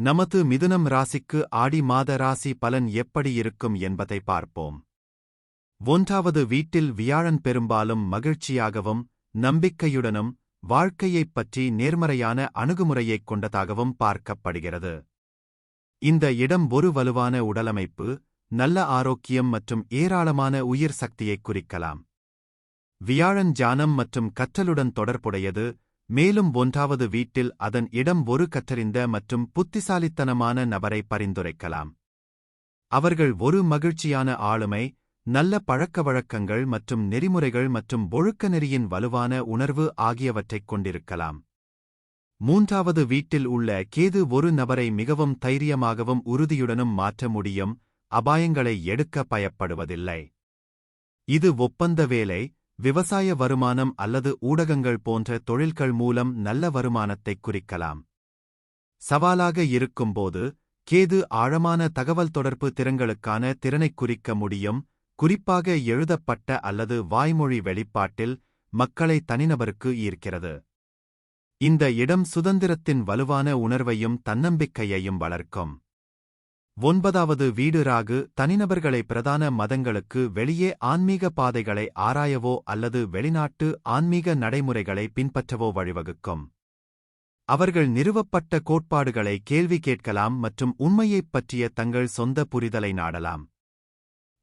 நமது மிதுனம் ராசிக்கு ஆடி மாத ராசி பலன் எப்படி இருக்கும் என்பதை பார்ப்போம். ஒன்றாவது வீட்டில் வியாழன் பெரும்பாலும் மகிழ்ச்சியாகவும் நம்பிக்கையுடனும் வாழ்க்கையைப் பற்றி நேர்மறையான அணுகுமுறையைக் கொண்டதாகவும் பார்க்கப்படுகிறது. இந்த இடம் ஒரு வலுவான உடலமைப்பு நல்ல ஆரோக்கியம் மற்றும் ஏராளமான உயிர் சக்தியைக் குறிக்கலாம். வியாழன் ஜானம் மற்றும் கற்றலுடன் தொடர்புடையது மேலும் ஒன்றாவது வீட்டில் அதன் இடம் ஒரு கற்றறிந்த மற்றும் புத்திசாலித்தனமான நபரை பரிந்துரைக்கலாம். அவர்கள் ஒரு மகிழ்ச்சியான ஆளுமை நல்ல பழக்க வழக்கங்கள் மற்றும் நெறிமுறைகள் மற்றும் ஒழுக்க நெறியின் வலுவான உணர்வு ஆகியவற்றைக் கொண்டிருக்கலாம். மூன்றாவது வீட்டில் உள்ள கேது ஒரு நபரை மிகவும் தைரியமாகவும் உறுதியுடனும் மாற்ற முடியும் அபாயங்களை எடுக்க பயப்படுவதில்லை. இது ஒப்பந்த வேலை விவசாய வருமானம் அல்லது ஊடகங்கள் போன்ற தொழில்கள் மூலம் நல்ல வருமானத்தைக் குறிக்கலாம். சவாலாக இருக்கும்போது கேது ஆழமான தகவல் தொடர்பு திறங்களுக்கான திறனைக் குறிக்க முடியும் குறிப்பாக எழுதப்பட்ட அல்லது வாய்மொழி வெளிப்பாட்டில் மக்களை தனிநபருக்கு ஈர்க்கிறது. இந்த இடம் சுதந்திரத்தின் வலுவான உணர்வையும் தன்னம்பிக்கையையும் வளர்க்கும். ஒன்பதாவது வீடு ராகு தனிநபர்களை பிரதான மதங்களுக்கு வெளியே ஆன்மீக பாதைகளை ஆராயவோ அல்லது வெளிநாட்டு ஆன்மீக நடைமுறைகளை பின்பற்றவோ வழிவகுக்கும். அவர்கள் நிறுவப்பட்ட கோட்பாடுகளை கேள்வி கேட்கலாம் மற்றும் உண்மையைப் பற்றிய தங்கள் சொந்த புரிதலை நாடலாம்.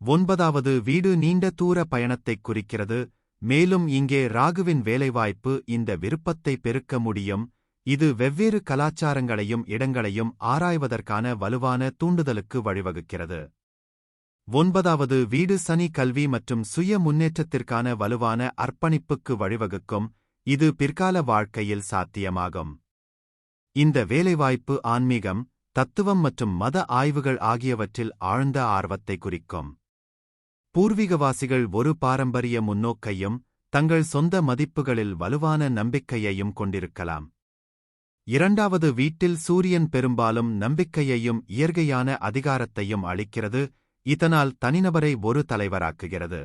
ஒன்பதாவது வீடு நீண்ட தூர பயணத்தைக் குறிக்கிறது மேலும் இங்கே ராகுவின் வேலைவாய்ப்பு இந்த விருப்பத்தை பெருக்க முடியும் இது வெவ்வேறு கலாச்சாரங்களையும் இடங்களையும் ஆராய்வதற்கான வலுவான தூண்டுதலுக்கு வழிவகுக்கிறது. ஒன்பதாவது வீடு சனி கல்வி மற்றும் சுய முன்னேற்றத்திற்கான வலுவான அர்ப்பணிப்புக்கு வழிவகுக்கும். இது பிற்கால வாழ்க்கையில் சாத்தியமாகும். இந்த வேலைவாய்ப்பு ஆன்மீகம் தத்துவம் மற்றும் மத ஆய்வுகள் ஆகியவற்றில் ஆழ்ந்த ஆர்வத்தை குறிக்கும். பூர்வீகவாசிகள் ஒரு பாரம்பரிய முன்னோக்கையும் தங்கள் சொந்த மதிப்புகளில் வலுவான நம்பிக்கையையும் கொண்டிருக்கலாம். இரண்டாவது வீட்டில் சூரியன் பெரும்பாலும் நம்பிக்கையையும் இயற்கையான அதிகாரத்தையும் அளிக்கிறது இதனால் தனிநபரை ஒரு தலைவராக்குகிறது.